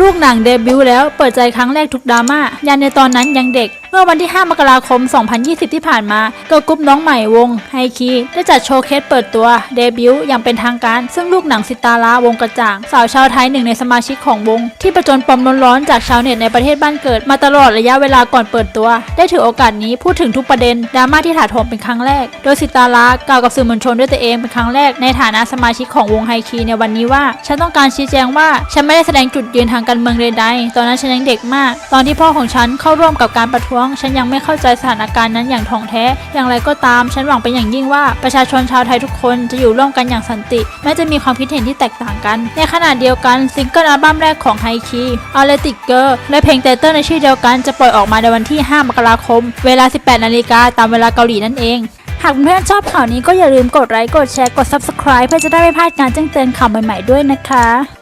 ลูกหนังเดบิวต์แล้วเปิดใจครั้งแรกทุกดราม่ายันในตอนนั้นยังเด็กเมื่อวันที่ 5 มกราคม 2020 ที่ผ่านมาเกิร์ลกรุ๊ปน้องใหม่วงไฮคีได้จัดโชว์เคสเปิดตัวเดบิวต์อย่างเป็นทางการ ซึ่งลูกหนังสิตาราวงกระจ่าง สาวชาวไทยหนึ่งในสมาชิกของวง ที่ประจนปมร้อนๆจากชาวเน็ตในประเทศบ้านเกิด มาตลอดระยะเวลาก่อนเปิดตัว ได้ถือโอกาสนี้พูดถึงทุกประเด็นดราม่าที่ถาโถมเป็นครั้งแรก โดยสิตารากล่าวกับสื่อมวลชนด้วยตัวเองเป็นครั้งแรกในฐานะสมาชิกของวงไฮคีในวันนี้ว่า ฉันต้องการชี้แจงว่าฉันไม่ได้แสดงจุดยืนทางการเมืองใดๆตอนนั้นฉันยังเด็กมาก ตอนที่พ่อของฉันเข้าร่วมกับการประท้วงฉันยังไม่เข้าใจสถานการณ์นั้นอย่างถ่องแท้ อย่างไรก็ตาม ฉันหวังเป็นอย่างยิ่งว่าประชาชนชาวไทยทุกคนจะอยู่ร่วมกันอย่างสันติ แม้จะมีความคิดเห็นที่แตกต่างกัน ในขณะเดียวกันซิงเกิลอัลบั้มแรกของไฮคีอาเลติกเกอร์และเพลงเตเตอร์ในชื่อเดียวกันจะปล่อยออกมาในวันที่ 5 มกราคม เวลา 18 นาฬิกาตามเวลาเกาหลีนั่นเองหากเพื่อนชอบข่าวนี้ก็อย่าลืมกดไลค์ กดแชร์ กด Subscribe เพื่อจะได้ไม่พลาดการแจ้งเตือนข่าวใหม่ๆด้วยนะคะ